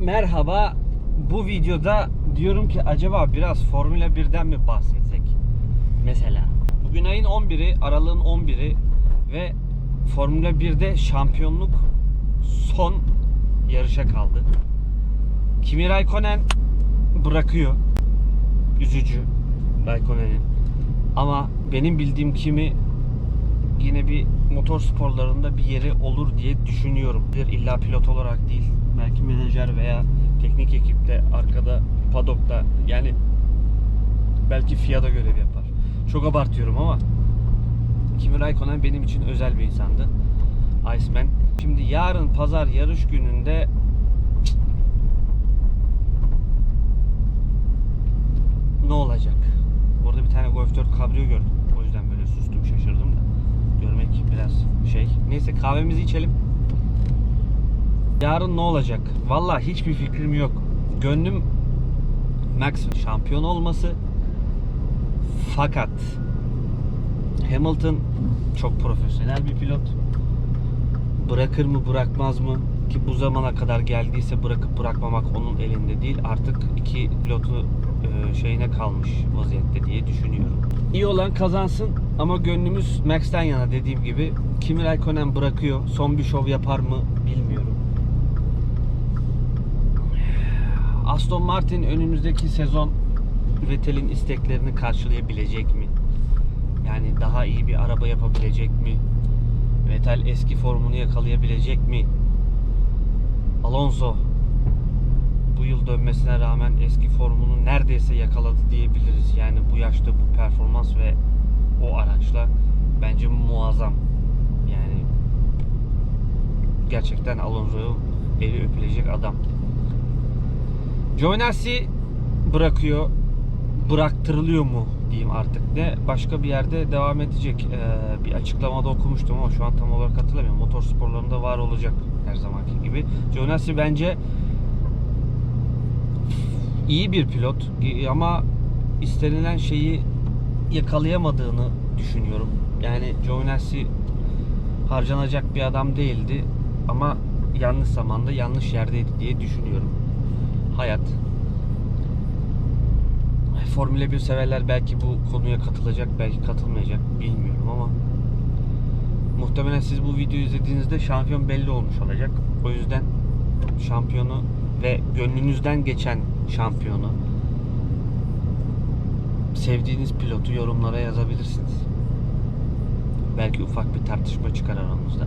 Merhaba. Bu videoda diyorum ki acaba biraz Formula 1'den mi bahsetsek? Mesela. Bugün ayın 11'i, aralığın 11'i ve Formula 1'de şampiyonluk son yarışa kaldı. Kimi Raikkonen bırakıyor. Üzücü Raikkonen'in. Ama benim bildiğim kimi yine bir motor sporlarında bir yeri olur diye düşünüyorum. İlla pilot olarak değil. Belki menajer veya teknik ekipte arkada padokta yani belki FIA'da görev yapar. Çok abartıyorum ama Kimi Raikkonen benim için özel bir insandı. Iceman. Şimdi yarın pazar yarış gününde ne olacak? Orada bir tane Golf 4 kabrio gördüm. O yüzden böyle sustum şaşırdım da. Görmek biraz şey. Neyse kahvemizi içelim. Yarın ne olacak? Vallahi hiçbir fikrim yok. Gönlüm Max şampiyon olması. Fakat Hamilton çok profesyonel bir pilot. Bırakır mı bırakmaz mı? Ki bu zamana kadar geldiyse bırakıp bırakmamak onun elinde değil. Artık iki pilotu e, şeyine kalmış vaziyette diye düşünüyorum. İyi olan kazansın ama gönlümüz Max'ten yana dediğim gibi. Kimi Raikkonen bırakıyor. Son bir şov yapar mı bilmiyorum. Aston Martin önümüzdeki sezon Vettel'in isteklerini karşılayabilecek mi? Yani daha iyi bir araba yapabilecek mi? Vettel eski formunu yakalayabilecek mi? Alonso bu yıl dönmesine rağmen eski formunu neredeyse yakaladı diyebiliriz. Yani bu yaşta bu performans ve o araçla bence muazzam. Yani gerçekten Alonso'yu eli öpülecek adam. Giovinazzi bırakıyor. Bıraktırılıyor mu diyeyim artık ne. Başka bir yerde devam edecek. Ee, bir açıklamada okumuştum ama şu an tam olarak hatırlamıyorum. Motor sporlarında var olacak her zamanki gibi. Giovinazzi bence iyi bir pilot ama istenilen şeyi yakalayamadığını düşünüyorum. Yani Giovinazzi harcanacak bir adam değildi ama yanlış zamanda yanlış yerdeydi diye düşünüyorum. Hayat. Formula 1 severler belki bu konuya katılacak, belki katılmayacak bilmiyorum ama muhtemelen siz bu videoyu izlediğinizde şampiyon belli olmuş olacak. O yüzden şampiyonu ve gönlünüzden geçen şampiyonu sevdiğiniz pilotu yorumlara yazabilirsiniz. Belki ufak bir tartışma çıkar aramızda.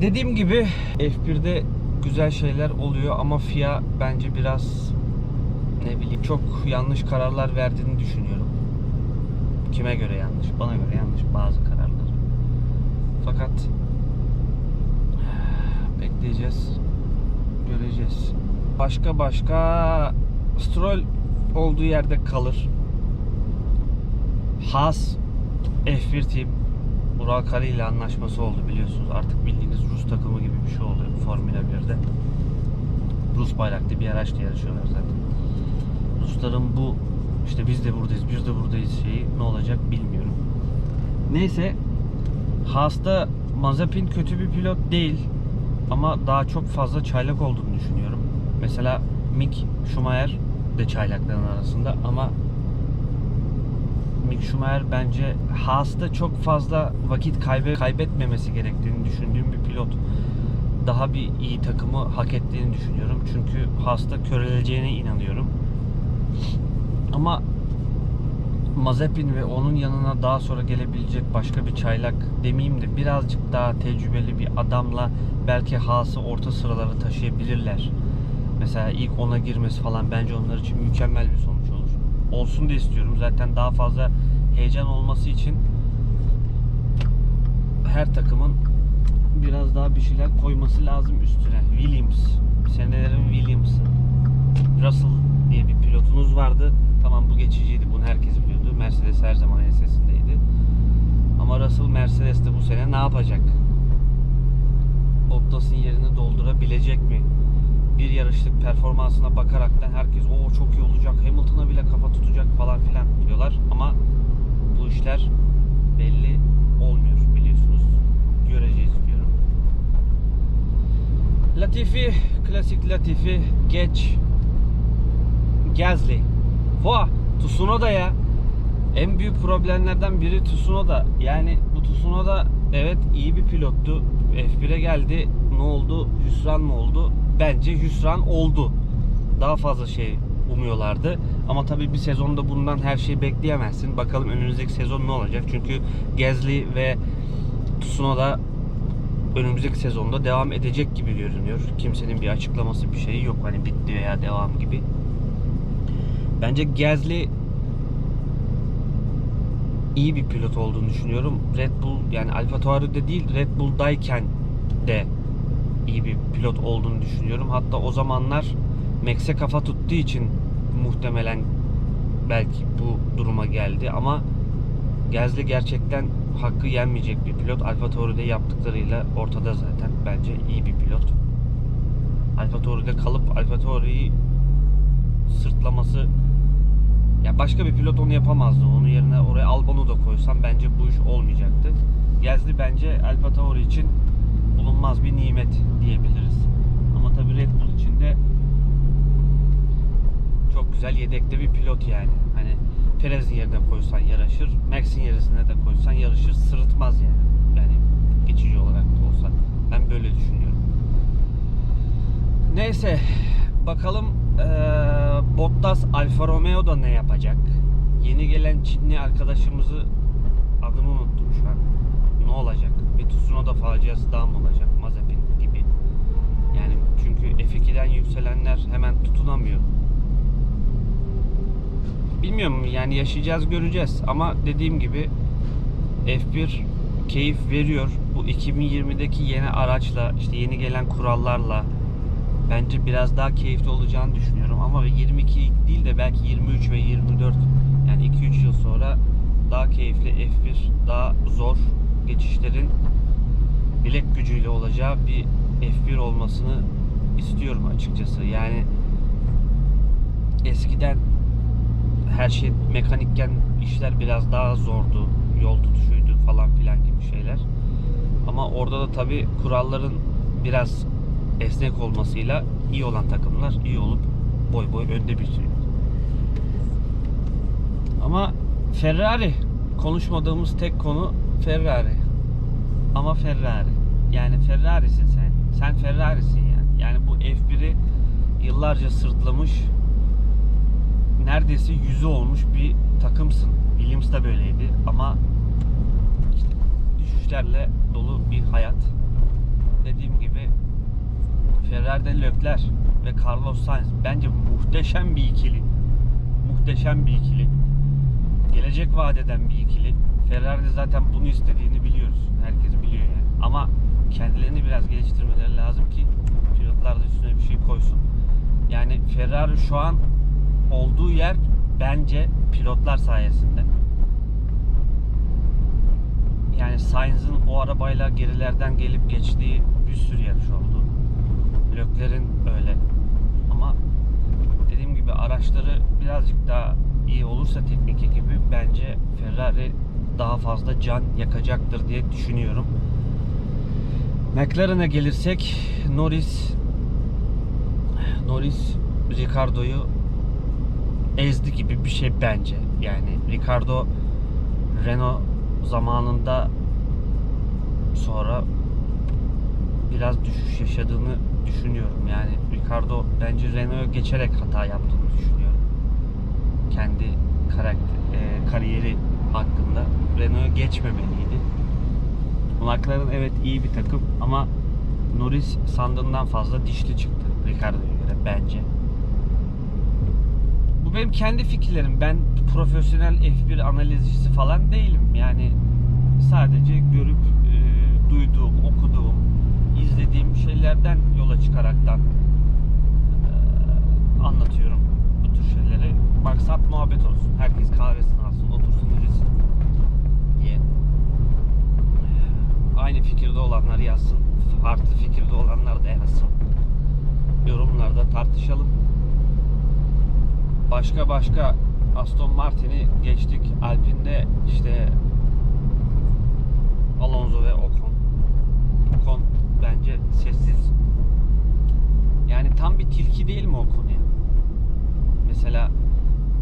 Dediğim gibi F1'de güzel şeyler oluyor ama FIA bence biraz ne bileyim çok yanlış kararlar verdiğini düşünüyorum. Kime göre yanlış? Bana göre yanlış bazı kararlar. Fakat bekleyeceğiz. Göreceğiz. Başka başka Stroll olduğu yerde kalır. Haas F1 Team Ural Kari ile anlaşması oldu biliyorsunuz. Artık bildiğiniz Rus takımı gibi bir şey oldu Formula 1'de. Rus bayraklı bir araçla yarışıyorlar zaten. Rusların bu işte biz de buradayız, biz de buradayız şeyi ne olacak bilmiyorum. Neyse Haas'ta Mazepin kötü bir pilot değil ama daha çok fazla çaylak olduğunu düşünüyorum. Mesela Mick Schumacher de çaylakların arasında ama Mick Schumacher bence Haas'ta çok fazla vakit kaybe kaybetmemesi gerektiğini düşündüğüm bir pilot. Daha bir iyi takımı hak ettiğini düşünüyorum. Çünkü Haas'ta köreleceğine inanıyorum. Ama Mazepin ve onun yanına daha sonra gelebilecek başka bir çaylak demeyeyim de birazcık daha tecrübeli bir adamla belki Haas'ı orta sıralara taşıyabilirler. Mesela ilk ona girmesi falan bence onlar için mükemmel bir sonuç. Olsun da istiyorum. Zaten daha fazla heyecan olması için her takımın biraz daha bir şeyler koyması lazım üstüne. Williams, senelerin Williams'ı. Russell diye bir pilotunuz vardı. Tamam bu geçiciydi. Bunu herkes biliyordu. Mercedes her zaman ensesindeydi. Ama Russell Mercedes'te bu sene ne yapacak? Bottas'ın yerini doldurabilecek mi? Bir yarışlık performansına bakaraktan herkes o çok iyi olacak. Hamilton'a bile kafa tutacak falan filan diyorlar. Ama bu işler belli olmuyor biliyorsunuz. Göreceğiz diyorum. Latifi, klasik Latifi geç. Gasly. Hoa, Tsunoda ya. En büyük problemlerden biri Tsunoda. Yani bu Tsunoda evet iyi bir pilottu. F1'e geldi. Ne oldu? Hüsran mı oldu? Bence hüsran oldu. Daha fazla şey umuyorlardı. Ama tabii bir sezonda bundan her şeyi bekleyemezsin. Bakalım önümüzdeki sezon ne olacak? Çünkü Gasly ve Tsunoda önümüzdeki sezonda devam edecek gibi görünüyor. Kimsenin bir açıklaması bir şeyi yok. Hani bitti veya devam gibi. Bence Gasly iyi bir pilot olduğunu düşünüyorum. Red Bull yani Alfa Tauri'de değil Red Bull'dayken de iyi bir pilot olduğunu düşünüyorum. Hatta o zamanlar Max'e kafa tuttuğu için muhtemelen belki bu duruma geldi ama Gasly gerçekten hakkı yenmeyecek bir pilot. Alfa Tauri'de yaptıklarıyla ortada zaten. Bence iyi bir pilot. Alfa Tauri'de kalıp Alfa Tauri'yi sırtlaması ya başka bir pilot onu yapamazdı. Onun yerine oraya Albon'u da koysam bence bu iş olmayacaktı. Gasly bence Alfa Tauri için bulunmaz bir nimet diyebiliriz. Ama tabii Red Bull için de çok güzel yedekte bir pilot yani. Hani Perez'in yerine koysan yarışır, Max'in yerine de koysan yarışır, sırıtmaz yani. Yani geçici olarak da olsa. Ben böyle düşünüyorum. Neyse bakalım eee Bottas Alfa Romeo da ne yapacak? Yeni gelen Çinli arkadaşımızı adını unuttum şu an. Ne olacak? Bir Tsunoda faciası daha mı olacak? Mazepin gibi. Yani çünkü F2'den yükselenler hemen tutunamıyor. Bilmiyorum yani yaşayacağız göreceğiz ama dediğim gibi F1 keyif veriyor. Bu 2020'deki yeni araçla işte yeni gelen kurallarla bence biraz daha keyifli olacağını düşünüyorum. Ama 22 değil de belki 23 ve 24 yani 2-3 yıl sonra daha keyifli F1 daha zor geçişlerin bilek gücüyle olacağı bir F1 olmasını istiyorum açıkçası. Yani eskiden her şey mekanikken işler biraz daha zordu. Yol tutuşuydu falan filan gibi şeyler. Ama orada da tabi kuralların biraz esnek olmasıyla iyi olan takımlar iyi olup boy boy önde bitiriyor. Ama Ferrari konuşmadığımız tek konu Ferrari. Ama Ferrari. Yani Ferrari'sin sen. Sen Ferrari'sin yani. Yani bu F1'i yıllarca sırtlamış neredeyse yüzü olmuş bir takımsın. Williams da böyleydi ama işte düşüşlerle dolu bir hayat. Dediğim gibi Ferrari'de Leclerc ve Carlos Sainz bence muhteşem bir ikili. Muhteşem bir ikili. Gelecek vadeden bir ikili. Ferrari'de zaten bunu istediğini biliyoruz. Herkes biliyor yani. Ama kendilerini biraz geliştirmeleri lazım ki pilotlar da üstüne bir şey koysun. Yani Ferrari şu an olduğu yer bence pilotlar sayesinde. Yani Sainz'ın o arabayla gerilerden gelip geçtiği bir sürü yarış oldu. Leclerc'in öyle. Ama dediğim gibi araçları birazcık daha iyi olursa teknik ekibi bence Ferrari daha fazla can yakacaktır diye düşünüyorum. McLaren'e gelirsek Norris Norris Ricardo'yu ezdi gibi bir şey bence. Yani Ricardo Renault zamanında sonra biraz düşüş yaşadığını düşünüyorum. Yani Ricardo bence Renault'a geçerek hata yaptığını düşünüyorum. Kendi karakter, e, kariyeri hakkında Renault'a geçmemeliydi. McLaren evet iyi bir takım ama Norris sandığından fazla dişli çıktı Ricardo'ya göre bence. Benim kendi fikirlerim. Ben profesyonel F1 analizcisi falan değilim. Yani sadece görüp e, duyduğum, okuduğum, izlediğim şeylerden yola çıkaraktan e, anlatıyorum bu tür şeyleri. Maksat muhabbet olsun. Herkes kahvesini alsın, otursun, izlesin diye. Aynı fikirde olanlar yazsın. Farklı fikirde olanlar da yazsın. Yorumlarda tartışalım başka başka Aston Martin'i geçtik. Alpine'de işte Alonso ve Ocon. Ocon bence sessiz Yani tam bir tilki değil mi o konuya? Mesela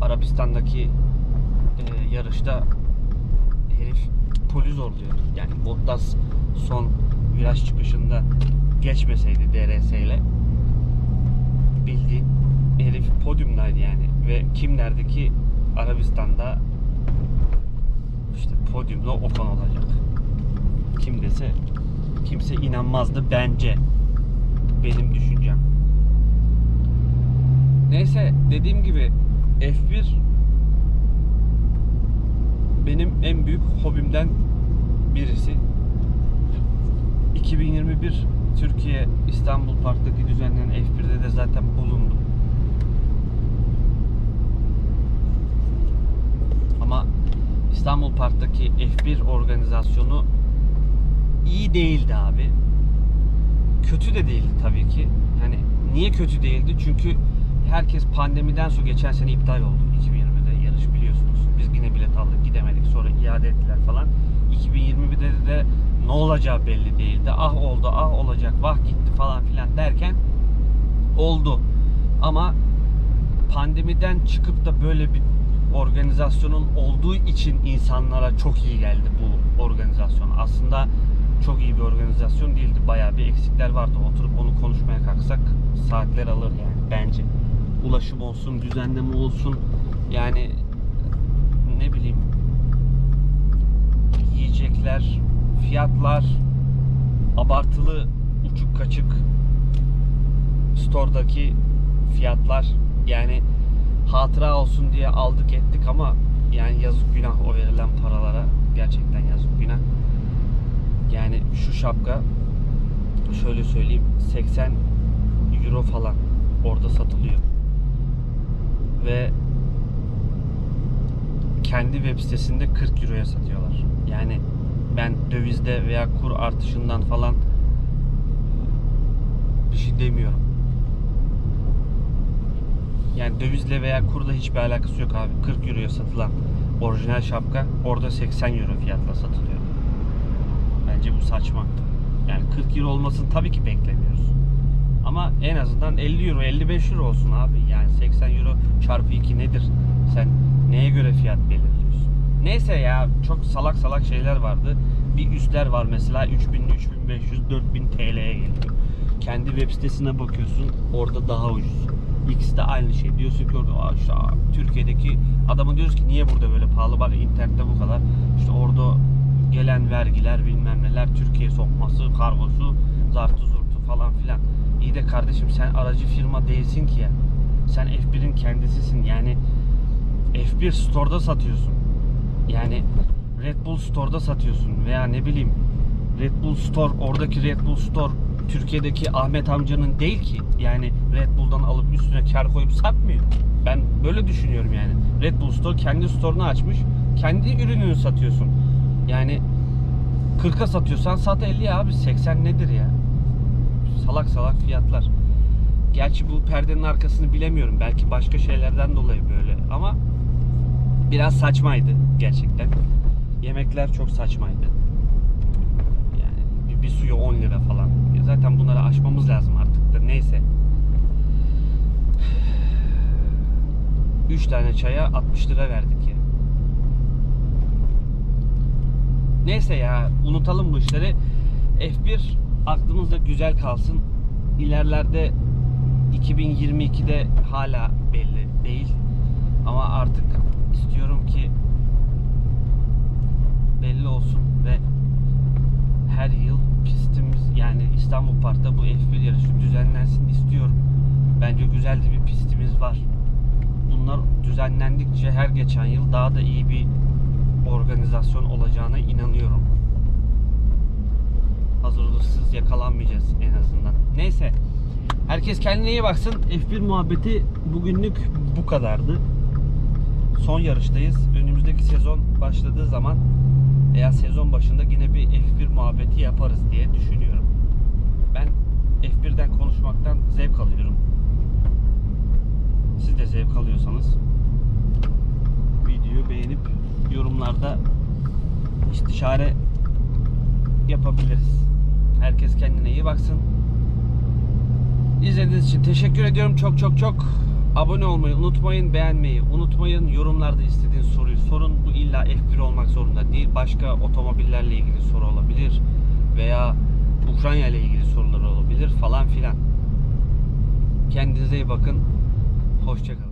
Arabistan'daki e, yarışta herif poli zorluyor. Yani Bottas son viraj çıkışında geçmeseydi DRS ile bildiğin herif podyumdaydı yani ve kim derdi ki Arabistan'da işte podyumda Ocon olacak. Kim dese kimse inanmazdı bence. Benim düşüncem. Neyse dediğim gibi F1 benim en büyük hobimden birisi. 2021 Türkiye İstanbul Park'taki düzenlenen F1'de de zaten bulundum. Ama İstanbul Park'taki F1 organizasyonu iyi değildi abi. Kötü de değildi tabii ki. Hani niye kötü değildi? Çünkü herkes pandemiden sonra geçen sene iptal oldu 2020'de yarış biliyorsunuz. Biz yine bilet aldık gidemedik sonra iade ettiler falan. 2021'de de ne olacağı belli değildi. Ah oldu, ah olacak, vah gitti falan filan derken oldu. Ama pandemiden çıkıp da böyle bir organizasyonun olduğu için insanlara çok iyi geldi bu organizasyon. Aslında çok iyi bir organizasyon değildi. Bayağı bir eksikler vardı. Oturup onu konuşmaya kalksak saatler alır yani bence. Ulaşım olsun, düzenleme olsun. Yani ne bileyim yiyecekler, fiyatlar, abartılı uçuk kaçık store'daki fiyatlar yani hatıra olsun diye aldık ettik ama yani yazık günah o verilen paralara gerçekten yazık günah. Yani şu şapka şöyle söyleyeyim 80 euro falan orada satılıyor. Ve kendi web sitesinde 40 euroya satıyorlar. Yani ben dövizde veya kur artışından falan bir şey demiyorum. Yani dövizle veya kurla hiçbir alakası yok abi. 40 euroya satılan orijinal şapka orada 80 euro fiyatla satılıyor. Bence bu saçma. Yani 40 euro olmasını tabii ki beklemiyoruz. Ama en azından 50 euro, 55 euro olsun abi. Yani 80 euro çarpı 2 nedir? Sen neye göre fiyat belirliyorsun? Neyse ya çok salak salak şeyler vardı. Bir üstler var mesela 3000, 3500, 4000 TL'ye geliyor. Kendi web sitesine bakıyorsun orada daha ucuz. İkisi de aynı şey. Diyorsun ki orada "Aa işte Türkiye'deki adamı diyoruz ki niye burada böyle pahalı bak internette bu kadar. İşte orada gelen vergiler bilmem neler Türkiye sokması, kargosu, zartı zurtu falan filan. İyi de kardeşim sen aracı firma değilsin ki ya. Sen F1'in kendisisin. Yani F1 Store'da satıyorsun. Yani Red Bull Store'da satıyorsun veya ne bileyim Red Bull Store oradaki Red Bull Store Türkiye'deki Ahmet amcanın değil ki. Yani Red Bull'dan alıp üstüne kar koyup satmıyor. Ben böyle düşünüyorum yani. Red Bull Store kendi store'unu açmış. Kendi ürününü satıyorsun. Yani 40'a satıyorsan sat 50 abi. 80 nedir ya? Salak salak fiyatlar. Gerçi bu perdenin arkasını bilemiyorum. Belki başka şeylerden dolayı böyle ama biraz saçmaydı gerçekten. Yemekler çok saçmaydı. Yani bir, bir suyu 10 lira falan. Zaten bunları aşmamız lazım artık da neyse. 3 tane çaya 60 lira verdik ya. Neyse ya unutalım bu işleri. F1 aklımızda güzel kalsın. İlerlerde 2022'de hala belli değil. Ama artık istiyorum ki belli olsun ve her yıl pistimiz yani İstanbul Park'ta bu F1 yarışı düzenlensin istiyorum. Bence güzel bir pistimiz var. Bunlar düzenlendikçe her geçen yıl daha da iyi bir organizasyon olacağına inanıyorum. Hazırlıksız yakalanmayacağız en azından. Neyse. Herkes kendine iyi baksın. F1 muhabbeti bugünlük bu kadardı. Son yarıştayız. Önümüzdeki sezon başladığı zaman veya sezon başında yine bir F1 muhabbeti yaparız diye düşünüyorum. Ben F1'den konuşmaktan zevk alıyorum. Siz de zevk alıyorsanız videoyu beğenip yorumlarda istişare yapabiliriz. Herkes kendine iyi baksın. İzlediğiniz için teşekkür ediyorum çok çok çok. Abone olmayı unutmayın, beğenmeyi unutmayın. Yorumlarda istediğiniz soruyu sorun. Bu illa F1 olmak zorunda değil. Başka otomobillerle ilgili soru olabilir veya Ukrayna ile ilgili sorular olabilir falan filan. Kendinize iyi bakın. Hoşçakalın.